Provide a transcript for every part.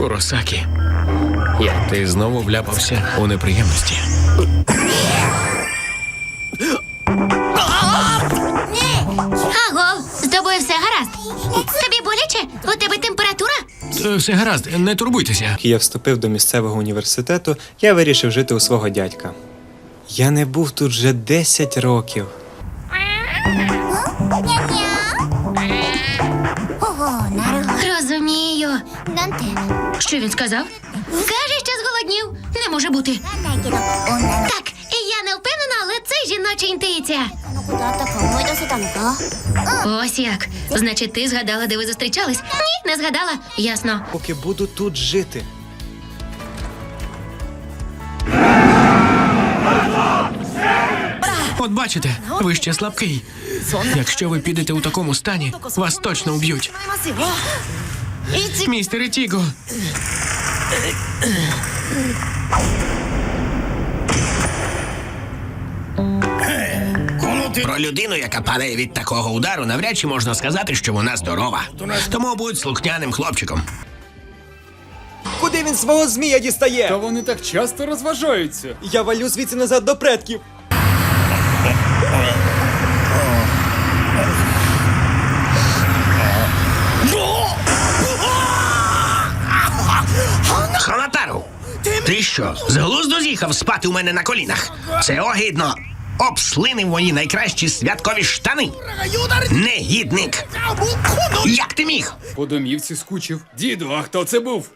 Куросакі. Я. Ти знову вляпався у неприємності. Ні. Аго, з тобою все гаразд. Тобі боляче? У тебе температура? Е, все гаразд, не турбуйтеся. Я вступив до місцевого університету, я вирішив жити у свого дядька. Я не був тут вже 10 років. Розумію. Nanti. Що він сказав? Каже, що зголоднів. Не може бути. Так, я не впевнена, але це жіноча інтуїція. Ось як. Значить, ти згадала, де ви зустрічались? Ні, не згадала. Ясно. поки буду тут жити. От бачите, ви ще слабкий. Якщо ви підете у такому стані, вас точно вб'ють. Містер Тіго. Про людину, яка падає від такого удару, навряд чи можна сказати, що вона здорова. Тому будь слухняним хлопчиком. Куди він свого змія дістає? Та вони так часто розважаються. Я валю звідси назад до предків. Ти що, з глузду з'їхав спати у мене на колінах? Це огидно. Обслинив мої найкращі святкові штани. Негідник. Як ти міг? По домівці скучив. Діду, а хто це був?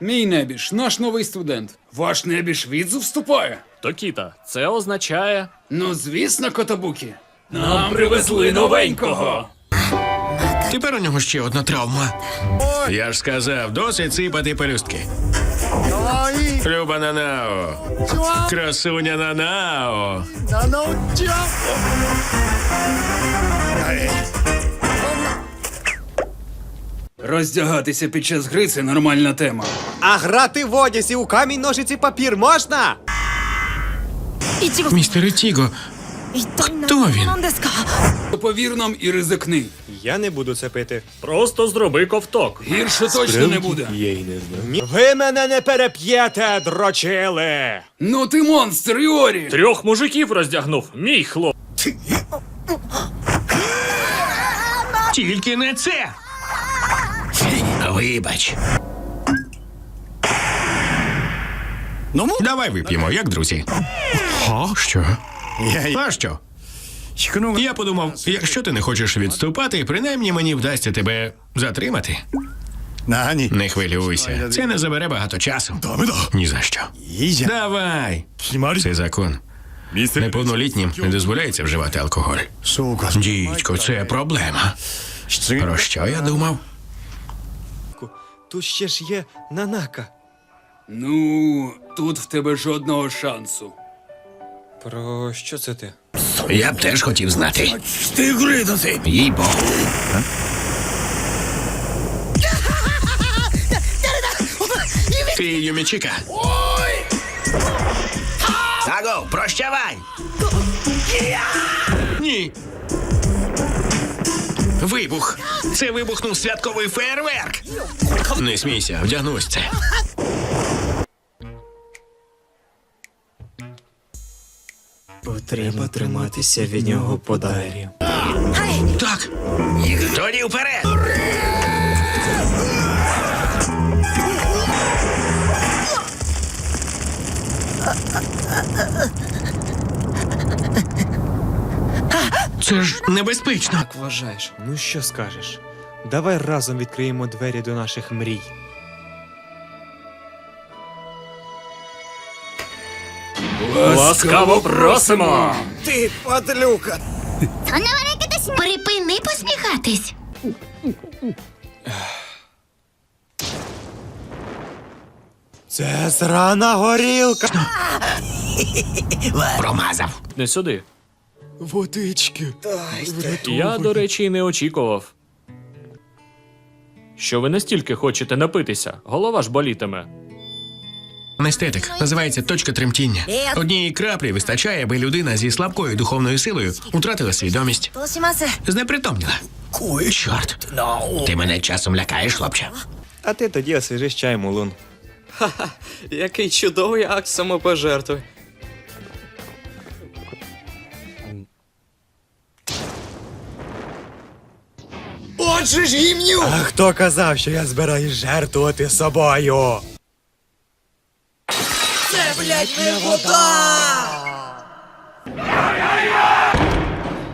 Мій небіж, наш новий студент. Ваш небіж відзу вступає. Токіта, це означає. Ну, звісно, котобуки. Нам привезли новенького. Тепер у нього ще одна травма. Я ж сказав, досить сипати пелюстки. Люба Нанао. Красуня Нанао. Роздягатися під час гри це нормальна тема. А грати в одязі у камінь, ножиці, папір можна? Містер Тіго. Хто він? Повір нам і ризикни. Я не буду це пити. Просто зроби ковток. Гірше точно не буде. Я й не знаю. Ви мене не переп'єте, дрочили! Ну ти монстр, Іорі! Трьох мужиків роздягнув. Мій хлоп. Тільки не це. Вибач. Давай вип'ємо, як друзі. О, що? А що? Я подумав, якщо ти не хочеш відступати, принаймні мені вдасться тебе затримати. Не хвилюйся, це не забере багато часу. Ні за що. Давай. Це закон. Неповнолітнім не дозволяється вживати алкоголь. Дідько, це проблема. Про що я думав? Тут ще ж є нанака. Ну, тут в тебе жодного шансу. Про що це ти? Я б теж хотів знати. Їй богу. Ти Юмічіка. Таго, прощавай! Ні. Вибух. Це вибухнув святковий фейерверк. Не смійся, вдягнусь це. Потрібно триматися від нього подалі. Так, Тоді вперед! це ж небезпечно. Як вважаєш? Ну що скажеш? Давай разом відкриємо двері до наших мрій. Ласкаво просимо! Ти падлюка! Припини посміхатись. Це срана горілка. Промазав. Не сюди. Водички. Я, до речі, і не очікував. Що ви настільки хочете напитися, голова ж болітиме. Анестетик називається точка тремтіння. Однієї краплі вистачає, аби людина зі слабкою духовною силою втратила свідомість. Знепритомніла. Чорт. Ти мене часом лякаєш, хлопче. А ти тоді освіжиш чай, у. Ха-ха, який чудовий акт самопожертви. Отже ж гімню! А хто казав, що я збираюсь жертвувати собою? Це, блядь, не вода!